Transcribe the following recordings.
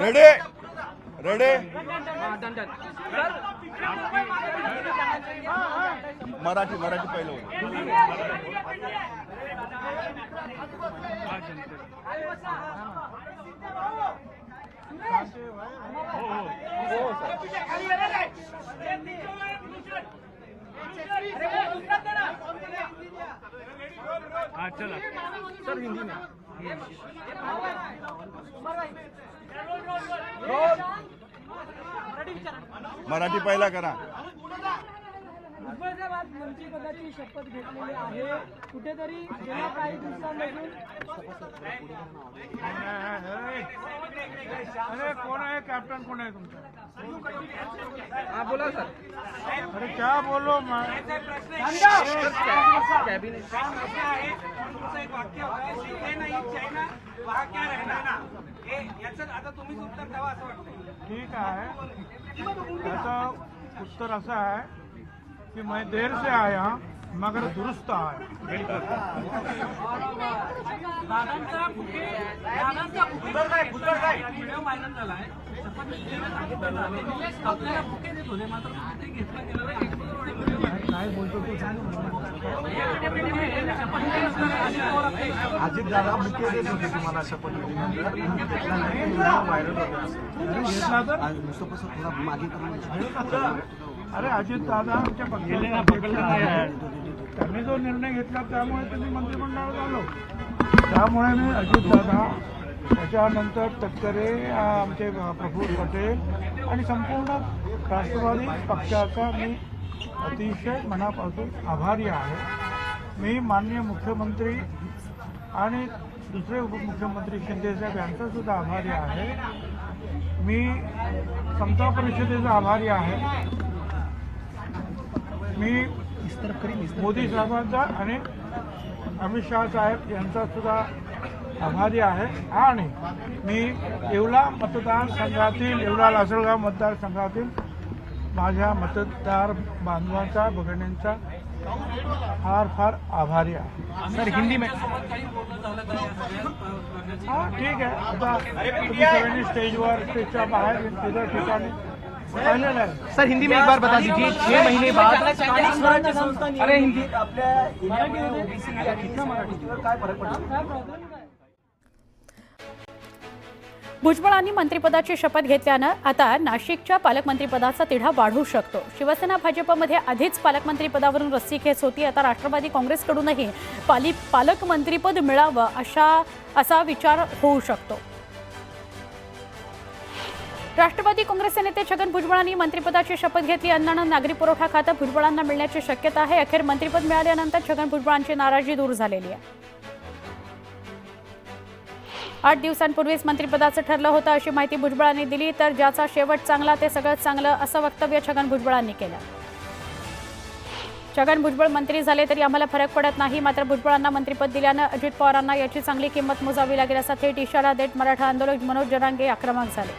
Ready ready Marathi Marathi पहिलं होतं चला सर हिंदी में मराठी पहिला करा. उस्मानाबाद मंत्रिपदाची शपथ घेतलेली आहे. कुठेतरी गेल्या काही दिवसांपासून अरे कौन है कैप्टन कौन है तुमचा? हाँ बोला सर. अरे क्या बोलो मैं कैबिनेट तुमचं एक वाक्य होतं शिंदे नाही चायना वहा क्या रहना हे याचं आता तुम्हीच उत्तर द्यावं असं वाटतं ठीक है ऐसा उत्तर ऐसा है कि मैं देर से आया मगर दुरुस्त आया दादांचा बुके दादांचा व्हिडिओ व्हायरल झाला आहे शपथ घेतलेलं सांगितलं झालं. आपल्याला बुके देत. होते मात्र ते घेतलं गेलं. नाही. काय बोलतो अजित दादा मुख्य देत होते तुम्हाला अशा पद्धतीने. घेतला अरे थोडा मागे करून म्हणजे. अरे अजित दादा आमच्या पक्षाचे त्यांनी जो निर्णय घेतला त्यामुळे त्यांनी मंत्रिमंडळात आलो. त्यामुळे मी अजित दादा त्याच्यानंतर तटकरे आमचे प्रफुल्ल पटेल आणि संपूर्ण राष्ट्रवादी पक्षाचा मी अतिशय मनापासून आभारी आहे. मी माननीय मुख्यमंत्री आणि दुसरे उपमुख्यमंत्री शिंदेसाहेब यांचासुद्धा आभारी आहे. मी समता परिषदेचा आभारी आहे. मी मोदी साहेबांचा आणि अमित शहा साहेब यांचासुद्धा आभारी आहे. आणि मी येवला मतदारसंघातील येवला लासलगाव मतदारसंघातील माझ्या मतदार बांधवांचा भगिनींचा फार फार आभारी आहे. सर हिंदी में हा ठीक आहे. आता सगळ्यांनी स्टेजवर स्टेजच्या बाहेर इतर ठिकाणी पाहिलेलं आहे. सर हिंदी में एक बार बता दीजिए छह महीने बाद अरे हिंदीत आपल्या काय फरक पडतो? भुजबळांनी मंत्रिपदाची शपथ घेतल्यानं आता नाशिकच्या पालकमंत्रीपदाचा तिढा वाढू शकतो. शिवसेना भाजपमध्ये आधीच पालकमंत्रीपदावरून रस्सीखेच होती. आता राष्ट्रवादी काँग्रेसकडूनही पाली पालकमंत्रीपद मिळावं अशा असा विचार होऊ शकतो. राष्ट्रवादी काँग्रेसचे नेते छगन भुजबळांनी मंत्रिपदाची शपथ घेतली. अन्न नागरी पुरवठा खातं भुजबळांना मिळण्याची शक्यता आहे. अखेर मंत्रिपद मिळाल्यानंतर छगन भुजबळांची नाराजी दूर झालेली आहे. आठ दिवसांपूर्वीच मंत्रिपदाचं ठरलं होतं अशी माहिती भुजबळांनी दिली तर ज्याचा शेवट चांगला ते सगळंच चांगलं असं वक्तव्य छगन भुजबळांनी केलं. छगन भुजबळ मंत्री झाले तरी आम्हाला फरक पडत नाही मात्र भुजबळांना मंत्रिपद दिल्यानं अजित पवारांना याची चांगली किंमत मोजावी लागेल असा थेट इशारा देत मराठा आंदोलक मनोज जरांगे आक्रमक झाले.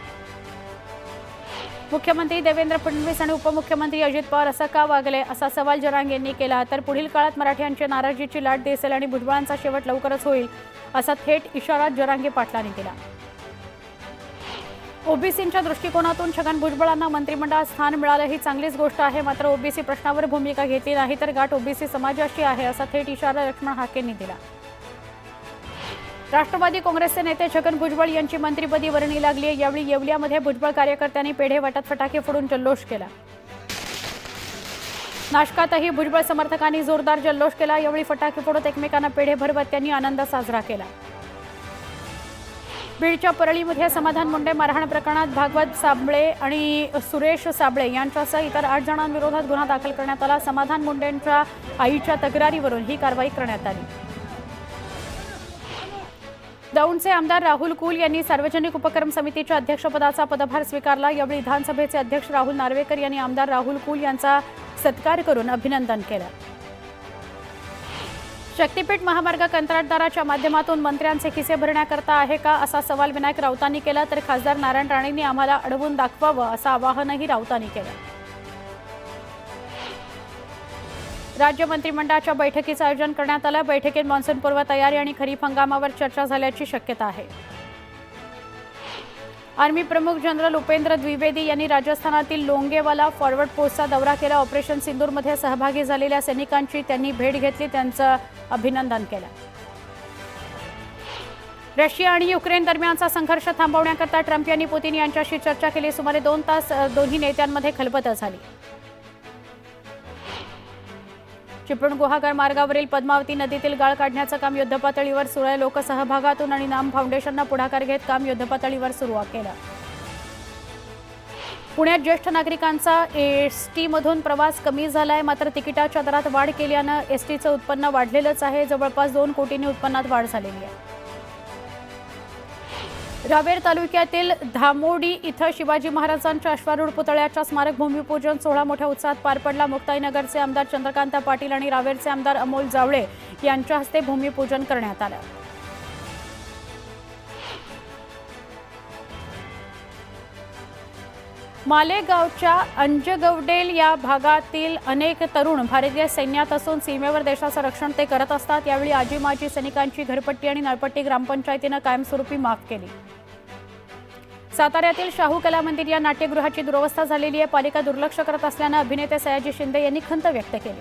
मुख्यमंत्री देवेंद्र फडणवीस आणि उपमुख्यमंत्री अजित पवार असं का वागले? असा सवाल जरांग यांनी केला. तर पुढील काळात मराठ्यांची नाराजीची लाट दिसेल आणि भुजबळांचा शेवट लवकरच होईल असा थेट इशारा जरांगे पाटलांनी दिला. ओबीसींच्या दृष्टिकोनातून छगन भुजबळांना मंत्रिमंडळात स्थान मिळालं ही चांगलीच गोष्ट आहे. मात्र ओबीसी प्रश्नावर भूमिका घेतली नाही तर गाठ ओबीसी समाजाशी आहे असा थेट इशारा लक्ष्मण हाकेंनी दिला. राष्ट्रवादी काँग्रेसचे नेते छगन भुजबळ यांची मंत्रिपदी वर्णी लागली आहे. यावेळी येवल्यामध्ये भुजबळ कार्यकर्त्यांनी पेढे वाटत फटाके फोडून जल्लोष केला. नाशकातही भुजबळ समर्थकांनी जोरदार जल्लोष केला. यावेळी फटाके फोडत एकमेकांना पेढे भरवत त्यांनी आनंद साजरा केला. बीडच्या परळीमध्ये समाधान मुंडे मारहाण प्रकरणात भागवत साबळे आणि सुरेश साबळे यांच्यासह इतर आठ जणांविरोधात गुन्हा दाखल करण्यात आला. समाधान मुंडेंच्या आईच्या तक्रारीवरून ही कारवाई करण्यात आली. दौंडचे आमदार राहुल कुल यांनी सार्वजनिक उपक्रम समितीच्या अध्यक्षपदाचा पदभार स्वीकारला. यावेळी विधानसभेचे अध्यक्ष राहुल नार्वेकर यांनी आमदार राहुल कुल यांचा सत्कार करून अभिनंदन केलं. शक्तीपीठ महामार्ग कंत्राटदाराच्या माध्यमातून मंत्र्यांचे खिसे भरण्याकरता आहे का असा सवाल विनायक राऊतांनी केला तर खासदार नारायण राणेंनी आम्हाला अडवून दाखवावं असं आवाहनही राऊतांनी केलं. राज्य मंत्रिमंडळाच्या बैठकीचं आयोजन करण्यात आलं. बैठकीत मान्सूनपूर्व तयारी आणि खरीप हंगामावर चर्चा झाल्याची शक्यता आहे. आर्मी प्रमुख जनरल उपेंद्र द्विवेदी यांनी राजस्थानातील लोंगेवाला फॉरवर्ड पोस्टचा दौरा केला. ऑपरेशन सिंदूरमध्ये सहभागी झालेल्या सैनिकांची त्यांनी भेट घेतली. त्यांचं अभिनंदन केलं. रशिया आणि युक्रेन दरम्यानचा संघर्ष थांबवण्याकरता ट्रम्प यांनी पुतीन यांच्याशी चर्चा केली. सुमारे दोन तास दोन्ही नेत्यांमध्ये खलबत झाली. चिपळूण गुहागर मार्गावरील पद्मावती नदीतील गाळ काढण्याचं काम युद्धपातळीवर सुरू आहे. लोकसहभागातून आणि नाम फाउंडेशननं पुढाकार घेत काम युद्धपातळीवर सुरू केलं. पुण्यात ज्येष्ठ नागरिकांचा एस टीमधून प्रवास कमी झाला आहे मात्र तिकिटाच्या दरात वाढ केल्यानं एस टीचं उत्पन्न वाढलेलंच आहे. जवळपास दोन कोटींनी उत्पन्नात वाढ झालेली आहे. रावेर तालुक्यातील धामोडी इथं शिवाजी महाराजांच्या अश्वारूढ पुतळ्याच्या स्मारक भूमिपूजन सोहळा मोठ्या उत्साहात पार पडला. मुक्ताईनगरचे आमदार चंद्रकांत पाटील आणि रावेरचे आमदार अमोल जावळे यांच्या हस्ते भूमिपूजन करण्यात आलं. मालेगावच्या अंजगवडेल या भागातील अनेक तरुण भारतीय सैन्यात असून सीमेवर देशाचं रक्षण ते करत असतात. यावेळी आजी माजी सैनिकांची घरपट्टी आणि नळपट्टी ग्रामपंचायतीनं कायमस्वरूपी माफ केली. साताऱ्यातील शाहू कला मंदिर या नाट्यगृहाची दुरवस्था झालेली आहे. पालिका दुर्लक्ष करत असल्यानं अभिनेते सयाजी शिंदे यांनी खंत व्यक्त केली.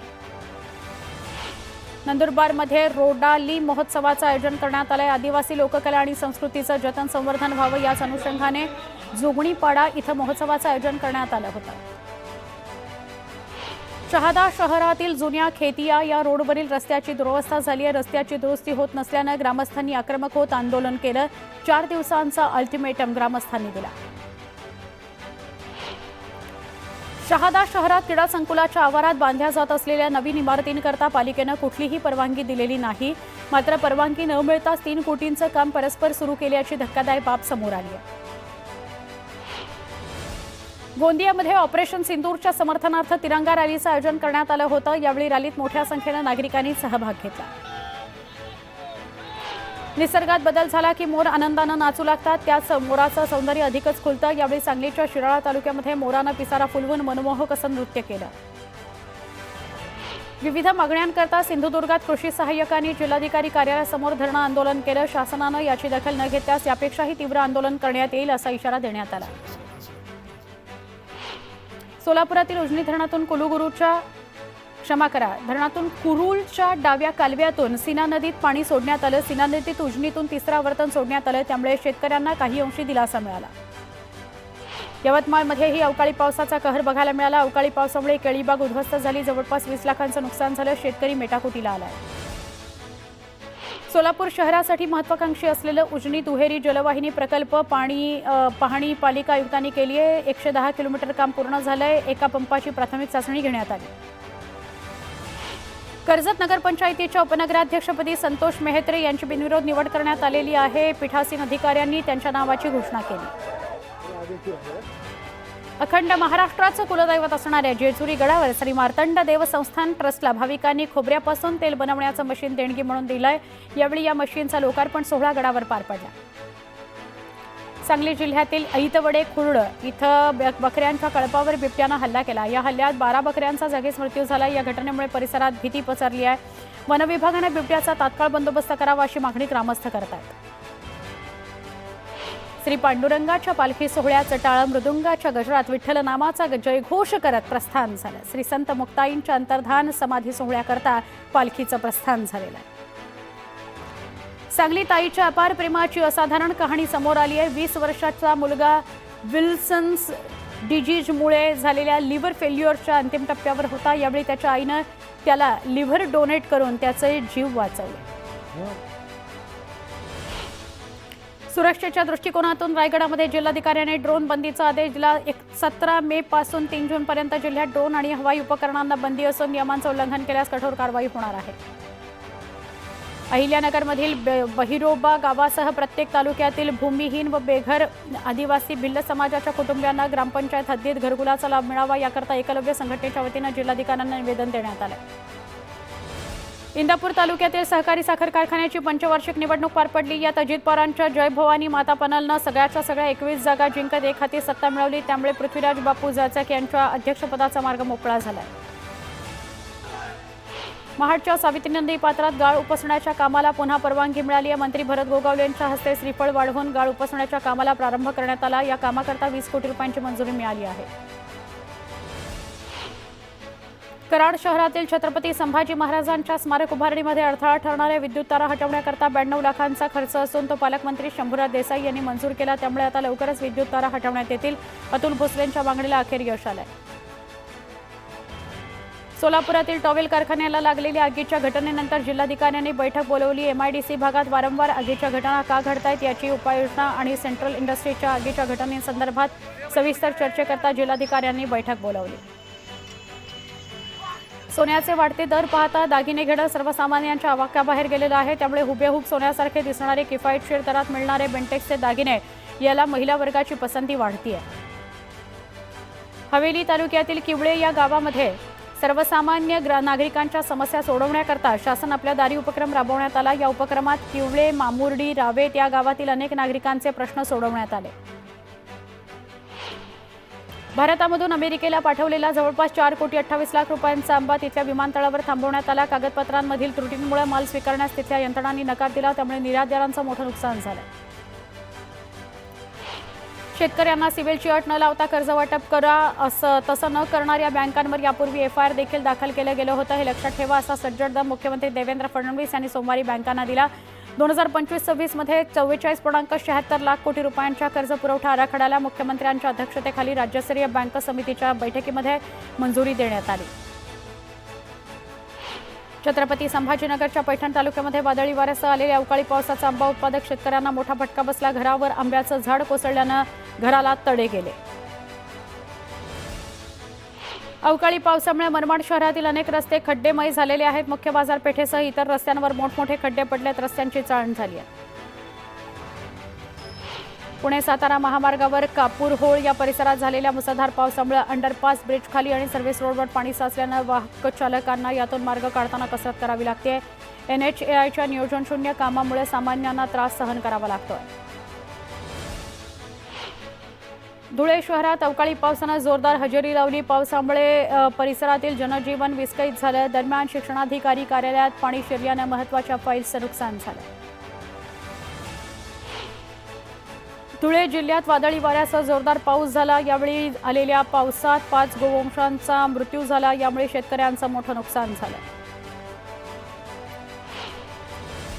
नंदुरबारमध्ये रोडाली महोत्सवाचं आयोजन करण्यात आलंय. आदिवासी लोककला आणि संस्कृतीचं जतन संवर्धन व्हावं याच अनुषंगाने जुगणीपाडा इथं महोत्सवाचं आयोजन करण्यात आलं होतं. शहादा शहरातील जुन्या खेतिया या रोडवरील रस्त्याची दुरवस्था झाली आहे. रस्त्याची दुरुस्ती होत नसल्यानं ग्रामस्थांनी आक्रमक होत आंदोलन केलं. चार दिवसांचा अल्टिमेटम ग्रामस्थांनी दिला. शहादा शहरात क्रीडा संकुलाच्या आवारात बांधल्या जात असलेल्या नवीन इमारतींकरता पालिकेनं कुठलीही परवानगी दिलेली नाही. मात्र परवानगी न मिळताच तीन कोटींचं काम परस्पर सुरू केल्याची धक्कादायक बाब समोर आली आहे. गोंदियामध्ये ऑपरेशन सिंदूरच्या समर्थनार्थ तिरंगा रॅलीचं आयोजन करण्यात आलं होतं. यावेळी रॅलीत मोठ्या संख्येनं नागरिकांनी सहभाग घेतला. निसर्गात बदल झाला की मोर आनंदानं नाचू लागतात. त्याच मोराचं सौंदर्य अधिकच खुलतं. यावेळी सांगलीच्या शिराळा तालुक्यामध्ये मोरानं पिसारा फुलवून मनमोहक असं नृत्य केलं. विविध मागण्यांकरता सिंधुदुर्गात कृषी सहाय्यकांनी जिल्हाधिकारी कार्यालयासमोर धरणं आंदोलन केलं. शासनानं याची दखल न घेतल्यास यापेक्षाही तीव्र आंदोलन करण्यात येईल असा इशारा देण्यात आला. सोलापुरातील उजनी धरणातून कुलुगुरूच्या क्षमा करा. धरणातून कुरुलच्या डाव्या कालव्यातून सीना नदीत पाणी सोडण्यात आलं. सीना नदीत उजनीतून तिसरं आवर्तन सोडण्यात आलं. त्यामुळे शेतकऱ्यांना काही अंशी दिलासा मिळाला. यवतमाळमध्येही अवकाळी पावसाचा कहर बघायला मिळाला. अवकाळी पावसामुळे केळीबाग उद्ध्वस्त झाली. जवळपास वीस लाखांचं नुकसान झालं. शेतकरी मेटाकुटीला आलाय. सोलापूर शहरासाठी महत्वाकांक्षी असलेलं उजनी दुहेरी जलवाहिनी प्रकल्प पाणी पाहणी पालिका आयुक्तांनी केली आहे एकशे दहा किलोमीटर काम पूर्ण झालंय. एका पंपाची प्राथमिक चाचणी घेण्यात आली. कर्जत नगरपंचायतीच्या उपनगराध्यक्षपदी संतोष मेहत्रे यांची बिनविरोध निवड करण्यात आलेली आहे. पीठासीन अधिकाऱ्यांनी त्यांच्या नावाची घोषणा केली. अखंड महाराष्ट्राचं कुलदैवत असणाऱ्या जेजुरी गडावर श्री मार्तंड देव संस्थान ट्रस्टला भाविकांनी खोबऱ्यापासून तेल बनवण्याचं मशीन देणगी म्हणून दिलंय. यावेळी या मशीनचा लोकार्पण सोहळा गडावर पार पडला. सांगली जिल्ह्यातील ऐतवडे खुर्ड इथं ब- बकऱ्यांच्या कळपावर बिबट्यानं हल्ला केला. या हल्ल्यात बारा बकऱ्यांचा जागीच मृत्यू झाला. या घटनेमुळे परिसरात भीती पसरली आहे. वनविभागानं बिबट्याचा तात्काळ बंदोबस्त करावा अशी मागणी ग्रामस्थ करतात श्री पांडुरंगाच्या पालखी सोहळ्याचं टाळं मृदुंगाच्या गजरात विठ्ठल नामाचा जयघोष करत प्रस्थान झालं. श्री संत मुक्ताईंच्या अंतर्धान समाधी सोहळ्याकरता पालखीचं प्रस्थान झालेलं आहे. सांगली ताईच्या अपार प्रेमाची असाधारण कहाणी समोर आली आहे. वीस वर्षाचा मुलगा विल्सन्स डिजीजमुळे झालेल्या लिव्हर फेल्युअरच्या अंतिम टप्प्यावर होता. यावेळी त्याच्या आईनं त्याला लिव्हर डोनेट करून त्याचे जीव वाचवले. सुरक्षेच्या दृष्टिकोनातून रायगडामध्ये जिल्हाधिकाऱ्याने ड्रोन बंदीचा आदेश दिला. एक सतरा मे पासून तीन जून पर्यंत जिल्ह्यात ड्रोन आणि हवाई उपकरणांना बंदी असून नियमांचं उल्लंघन केल्यास कठोर कारवाई होणार आहे. अहिल्यानगरमधील ब- बहिरोबा गावासह प्रत्येक तालुक्यातील भूमिहीन व बेघर आदिवासी भिल्ल समाजाच्या कुटुंबियांना ग्रामपंचायत हद्दीत घरगुलाचा लाभ मिळावा याकरता एकलव्य संघटनेच्या वतीनं जिल्हाधिकाऱ्यांना निवेदन देण्यात आलं. इंदापूर तालुक्यातील सहकारी साखर कारखान्याची पंचवार्षिक निवडणूक पार पडली. यात अजित पवारांच्या जय भवानी माता पनलनं सगळ्याच्या सगळ्या एकवीस जागा जिंकत एक हाती सत्ता मिळवली. त्यामुळे पृथ्वीराज बापू जाचक यांच्या अध्यक्षपदाचा मार्ग मोकळा झाला. महाडच्या सावित्री पात्रात गाळ उपसण्याच्या कामाला पुन्हा परवानगी मिळाली आहे. मंत्री भरत गोगावले यांच्या हस्ते श्रीफळ वाढवून गाळ उपसण्याच्या कामाला प्रारंभ करण्यात आला. या कामाकरता वीस कोटी रुपयांची मंजुरी मिळाली आहे. कराड शहरातील छत्रपती संभाजी महाराजांच्या स्मारक उभारणीमध्ये अडथळा ठरणाऱ्या विद्युत तारा हटवण्याकरता ब्याण्णव लाखांचा खर्च असून तो पालकमंत्री शंभूराज देसाई यांनी मंजूर केला. त्यामुळे आता लवकरच विद्युत तारा हटवण्यात येतील. अतुल भोसलेंच्या मागणीला अखेर यश आलंय. सोलापुरातील टॉवेल कारखान्याला लागलेल्या आगीच्या घटनेनंतर जिल्हाधिकाऱ्यांनी बैठक बोलवली. एमआयडीसी भागात वारंवार आगीच्या घटना का घडतायत याची उपाययोजना आणि सेंट्रल इंडस्ट्रीच्या आगीच्या घटनेसंदर्भात सविस्तर चर्चेकरता जिल्हाधिकाऱ्यांनी बैठक बोलावली. सोन्याचे वाढते दर पाहता दागिने घेणं सर्वसामान्यांच्या आवाक्याबाहेर गेलेलं आहे. त्यामुळे हुबेहूब सोन्यासारखे दिसणारे किफायतशीर दरात मिळणारे बेंटेक्सचे दागिने याला महिला वर्गाची पसंती वाढतीये. हवेली तालुक्यातील किवळे या गावामध्ये सर्वसामान्य ग्रा नागरिकांच्या समस्या सोडवण्याकरता शासन आपल्या दारी उपक्रम राबवण्यात आला. या उपक्रमात किवळे मामुर्डी रावेत या गावातील अनेक नागरिकांचे प्रश्न सोडवण्यात आले. भारतामधून अमेरिकेला पाठवलेला जवळपास चार कोटी अठ्ठावीस लाख रुपयांचा आंबा तिथल्या विमानतळावर थांबवण्यात आला. कागदपत्रांमधील त्रुटींमुळे माल स्वीकारण्यास तिथल्या यंत्रणांनी नकार दिला. त्यामुळे निर्यातदारांचं मोठं नुकसान झालं. शेतकऱ्यांना सिबिलची अट न लावता कर्ज वाटप करा असं तसं न करणाऱ्या बँकांवर यापूर्वी एफ आय आर देखील दाखल केलं गेलं होतं. हे लक्षात ठेवा असा सज्जड दम मुख्यमंत्री देवेंद्र फडणवीस यांनी सोमवारी बँकांना दिला. दोन हजार पंचवीस सव्वीसमध्ये चव्वेचाळीस पूर्णांक शहात्तर लाख कोटी रुपयांच्या कर्ज पुरवठा आराखड्याला मुख्यमंत्र्यांच्या अध्यक्षतेखाली राज्यस्तरीय बँक समितीच्या बैठकीमध्ये मंजुरी देण्यात आली. छत्रपती संभाजीनगरच्या पैठण तालुक्यामध्ये वादळी वाऱ्यासह आलेल्या अवकाळी पावसाचा आंबा उत्पादक शेतकऱ्यांना मोठा फटका बसला. घरावर आंब्याचं झाड कोसळल्यानं घराला तडे गेले. अवकाळी पावसामुळे मनमाड शहरातील अनेक रस्ते खड्डेमय झालेले आहेत. मुख्य बाजारपेठेसह इतर रस्त्यांवर मोठमोठे खड्डे पडलेत. रस्त्यांची चाळण झाली आहे. पुणे सातारा महामार्गावर कापूर होळ या परिसरात झालेल्या मुसळधार पावसामुळे अंडरपास ब्रिजखाली आणि सर्व्हिस रोडवर पाणी साचल्यानं वाहक चालकांना यातून मार्ग काढताना कसरत करावी लागते. एन एच ए आयच्या कामामुळे सामान्यांना त्रास सहन करावा लागतोय. धुळे शहरात अवकाळी पावसानं जोरदार हजेरी लावली. पावसामुळे परिसरातील जनजीवन विस्कळीत झालं. दरम्यान शिक्षणाधिकारी कार्यालयात पाणी शिरल्यानं महत्त्वाच्या फाईल्सचं नुकसान झालं. धुळे जिल्ह्यात वादळी वाऱ्यासह जोरदार पाऊस झाला. यावेळी आलेल्या पावसात पाच गोवंशांचा मृत्यू झाला. यामुळे शेतकऱ्यांचं मोठं नुकसान झालं.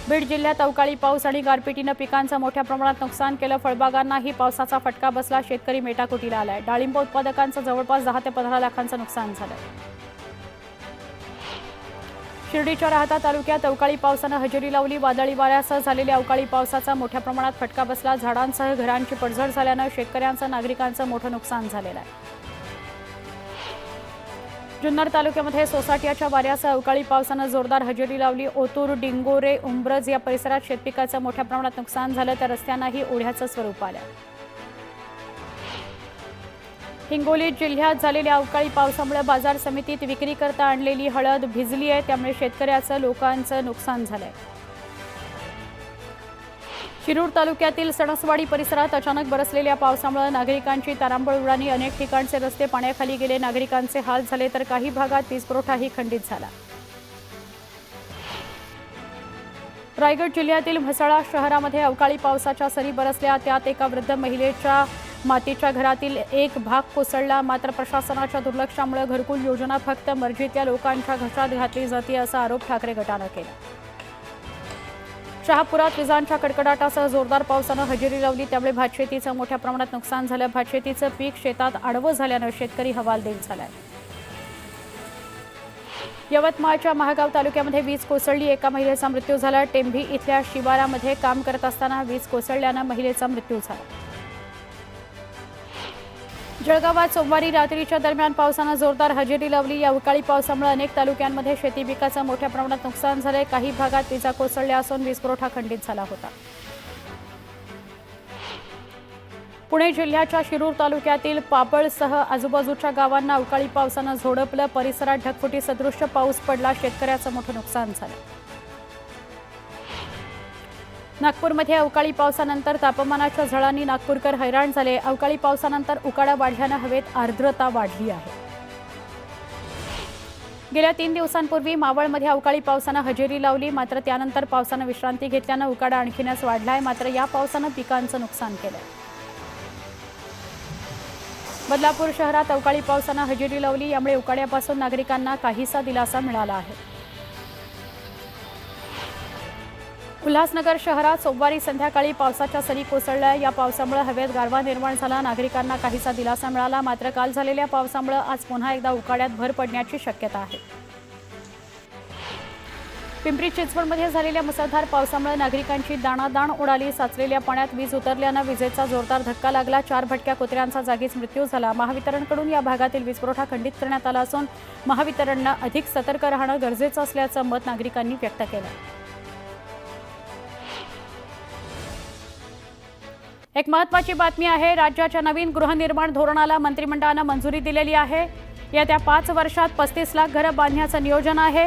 बीड जिल्ह्यात अवकाळी पाऊस आणि गारपिटीनं पिकांचं मोठ्या प्रमाणात नुकसान केलं. फळबागांनाही पावसाचा फटका बसला. शेतकरी मेटाकुटीला आलाय. डाळिंब उत्पादकांचं जवळपास दहा ते पंधरा लाखांचं नुकसान झालं शिर्डीच्या राहता तालुक्यात अवकाळी पावसानं हजेरी लावली. वादळी वाऱ्यासह झालेल्या अवकाळी पावसाचा मोठ्या प्रमाणात फटका बसला. झाडांसह घरांची पडझड झाल्यानं शेतकऱ्यांचं नागरिकांचं मोठं नुकसान झालेलं आहे. जुन्नर तालुक्यामध्ये सोसाट्याच्या वाऱ्यासह अवकाळी पावसानं जोरदार हजेरी लावली. ओतूर डिंगोरे उंब्रज या परिसरात शेतपिकाचं मोठ्या प्रमाणात नुकसान झालं तर रस्त्यांनाही ओढ्याचं स्वरूप आलं. हिंगोली जिल्ह्यात झालेल्या अवकाळी पावसामुळे बाजार समितीत विक्री करता आणलेली हळद भिजली आहे त्यामुळे शेतकऱ्याचं लोकांचं नुकसान झालं आहे शिरूर तालुक्यातील सणसवाडी परिसरात अचानक बरसलेल्या पावसामुळे नागरिकांची तारांबळ उडाली. अनेक ठिकाणचे रस्ते पाण्याखाली गेले. नागरिकांचे हाल झाले तर काही भागात वीज पुरवठाही खंडित झाला. रायगड जिल्ह्यातील म्हसळा शहरामध्ये अवकाळी पावसाच्या सरी बरसल्या. त्यात एका वृद्ध महिलेच्या मातीच्या घरातील एक भाग कोसळला. मात्र प्रशासनाच्या दुर्लक्षामुळे घरकुल योजना फक्त मर्जीतल्या लोकांच्या घशात घातली जाते असा आरोप ठाकरे गटानं केला. शहापुरात विजांच्या कडकडाटासह जोरदार पावसानं हजेरी लावली. त्यामुळे भातशेतीचं मोठ्या प्रमाणात नुकसान झालं. भातशेतीचं पीक शेतात आडवं झाल्यानं शेतकरी हवालदिल झालाय. यवतमाळच्या महागाव तालुक्यामध्ये वीज कोसळली. एका महिलेचा मृत्यू झाला. टेंभी इथल्या शिवारामध्ये काम करत असताना वीज कोसळल्यानं महिलेचा मृत्यू झाला. जळगावात सोमवारी रात्रीच्या दरम्यान पावसानं जोरदार हजेरी लावली. या अवकाळी पावसामुळे अनेक तालुक्यांमध्ये शेती पिकाचं मोठ्या प्रमाणात नुकसान झालंय. काही भागात विजा कोसळल्या असून वीज पुरवठा खंडित झाला होता. पुणे जिल्ह्याच्या शिरूर तालुक्यातील पापळसह आजूबाजूच्या गावांना अवकाळी पावसानं झोडपलं. परिसरात ढगफुटी सदृश्य पाऊस पडला. शेतकऱ्याचं मोठं नुकसान झालं. नागपूरमध्ये अवकाळी पावसानंतर तापमानाच्या झळांनी नागपूरकर हैराण झाले. अवकाळी पावसानंतर उकाडा वाढल्यानं हवेत आर्द्रता वाढली आहे. गेल्या तीन दिवसांपूर्वी मावळमध्ये अवकाळी पावसानं हजेरी लावली. मात्र त्यानंतर पावसानं विश्रांती घेतल्यानं उकाडा आणखीनच वाढलाय. मात्र या पावसानं पिकांचं नुकसान केलंय. बदलापूर शहरात अवकाळी पावसानं हजेरी लावली. यामुळे उकाड्यापासून नागरिकांना काहीसा दिलासा मिळाला आहे. उल्हासनगर शहरात सोमवारी संध्याकाळी पावसाच्या सरी कोसळल्या. या पावसामुळे हवेत गारवा निर्माण झाला. नागरिकांना काहीसा दिलासा मिळाला. मात्र काल झालेल्या पावसामुळे आज पुन्हा एकदा उकाड्यात भर पडण्याची शक्यता आहे. पिंपरी चिंचवडमध्ये झालेल्या मुसळधार पावसामुळे नागरिकांची दाणादाण उडाली. साचलेल्या पाण्यात वीज उतरल्यानं विजेचा जोरदार धक्का लागला. चार भटक्या कुत्र्यांचा जागीच मृत्यू झाला. महावितरणकडून या भागातील वीज पुरवठा खंडित करण्यात आला असून महावितरणनं अधिक सतर्क राहणं गरजेचं असल्याचं मत नागरिकांनी व्यक्त केलं. एक महत्वाची बातमी आहे राज्याच्या नवीन गृहनिर्माण धोरणाला मंत्रिमंडळानं मंजुरी दिलेली आहे. येत्या पाच वर्षात पस्तीस लाख घरं बांधण्याचं नियोजन आहे.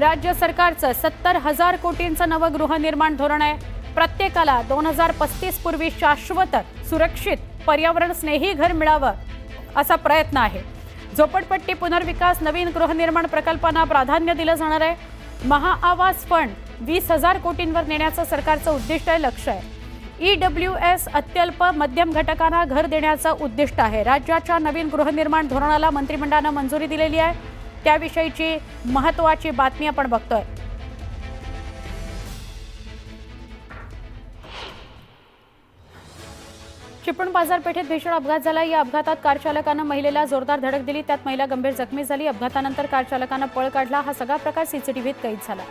राज्य सरकारचं सत्तर हजार कोटींचं नवं गृहनिर्माण धोरण आहे. प्रत्येकाला दोन हजार पस्तीस पूर्वी शाश्वत सुरक्षित पर्यावरण स्नेही घर मिळावं असा प्रयत्न आहे. झोपडपट्टी पुनर्विकास नवीन गृहनिर्माण प्रकल्पांना प्राधान्य दिलं जाणार आहे. महाआवास फंड वीस हजार कोटींवर नेण्याचं सरकारचं उद्दिष्ट आहे लक्ष आहे. ई डब्ल्यू एस अत्यल्प मध्यम घटकांना घर देण्याचं उद्दिष्ट आहे. राज्याच्या नवीन गृहनिर्माण धोरणाला मंत्रिमंडळानं मंजुरी दिलेली आहे. त्याविषयीची महत्वाची बातमी आपण बघतोय. चिपळूण बाजारपेठेत भीषण अपघात झाला. या अपघातात कारचालकानं महिलेला जोरदार धडक दिली. त्यात महिला गंभीर जखमी झाली. अपघातानंतर कारचालकानं पळ काढला. हा सगळा प्रकार सीसीटीव्हीत कैद झाला.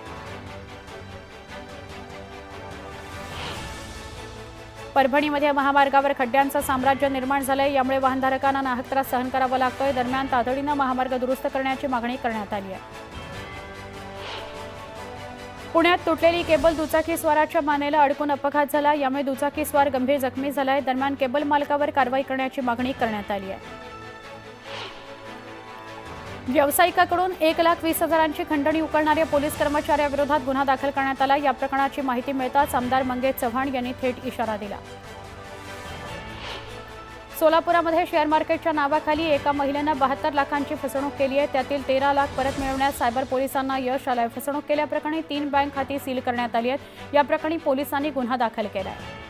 परभणीमध्ये महामार्गावर खड्ड्यांचं साम्राज्य निर्माण झालंय. यामुळे वाहनधारकांना नाहक त्रास सहन करावा लागतोय. दरम्यान तातडीनं महामार्ग दुरुस्त करण्याची मागणी करण्यात आली आहे. पुण्यात तुटलेली केबल दुचाकी स्वाराच्या मानेला अडकून अपघात झाला. यामुळे दुचाकी स्वार गंभीर जखमी झालाय. दरम्यान केबल मालकावर कारवाई करण्याची मागणी करण्यात आली आहे. व्यावसायिकाकडून एक लाख वीस हजारांची खंडणी उकळणाऱ्या पोलीस कर्मचाऱ्याविरोधात गुन्हा दाखल करण्यात आला. या प्रकरणाची माहिती मिळताच आमदार मंगेश चव्हाण यांनी थेट इशारा दिला. सोलापुरामध्ये शेअर मार्केटच्या नावाखाली एका महिलेनं बहात्तर लाखांची फसवणूक केली आहे. त्यातील तेरा लाख परत मिळवण्यात सायबर पोलिसांना यश आलंय. फसवणूक केल्याप्रकरणी तीन बँक खाती सील करण्यात आली आहेत. या प्रकरणी पोलिसांनी गुन्हा दाखल केला आहे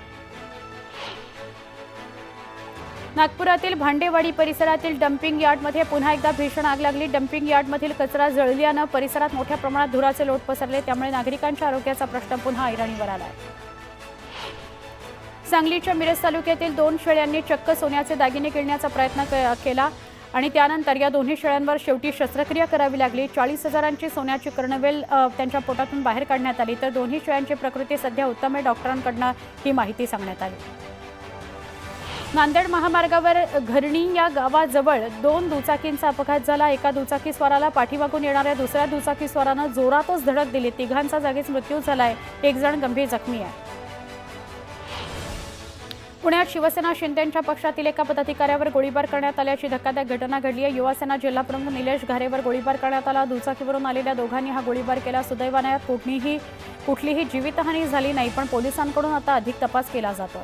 नागपुरातील भांडेवाडी परिसरातील डम्पिंग यार्डमध्ये पुन्हा एकदा भीषण आग लागली. डम्पिंग यार्डमधील कचरा जळल्यानं परिसरात मोठ्या प्रमाणात धुराचे लोट पसरले. त्यामुळे नागरिकांच्या आरोग्याचा प्रश्न पुन्हा ऐरणीवर आला सांगलीच्या मिरज तालुक्यातील दोन शेळ्यांनी चक्क सोन्याचे दागिने किळण्याचा प्रयत्न क- केला आणि त्यानंतर या दोन्ही शेळ्यांवर शेवटी शस्त्रक्रिया करावी लागली. चाळीस हजारांची सोन्याची कर्णवेल त्यांच्या पोटातून बाहेर काढण्यात आली. तर दोन्ही शेळ्यांची प्रकृती सध्या उत्तम आहे. डॉक्टरांकडनं ही माहिती सांगण्यात आली. नांदेड महामार्गावर घरणी या गावाजवळ दोन दुचाकींचा अपघात झाला. एका दुचाकी स्वाराला पाठीमागून येणाऱ्या दुसऱ्या दुचाकी स्वारानं जोरातच धडक दिली. तिघांचा जागीच मृत्यू झालाय. एक जण गंभीर जखमी आहे. पुण्यात शिवसेना शिंदेच्या पक्षातील एका पदाधिकाऱ्यावर गोळीबार करण्यात आल्याची धक्कादायक घटना घडली आहे. युवासेना जिल्हाप्रमुख निलेश घारेवर गोळीबार करण्यात आला. दुचाकीवरून आलेल्या दोघांनी हा गोळीबार केला सुदैवाने यात कुठलीही कुठलीही जीवितहानी झाली नाही पण पोलिसांकडून आता अधिक तपास केला जातोय.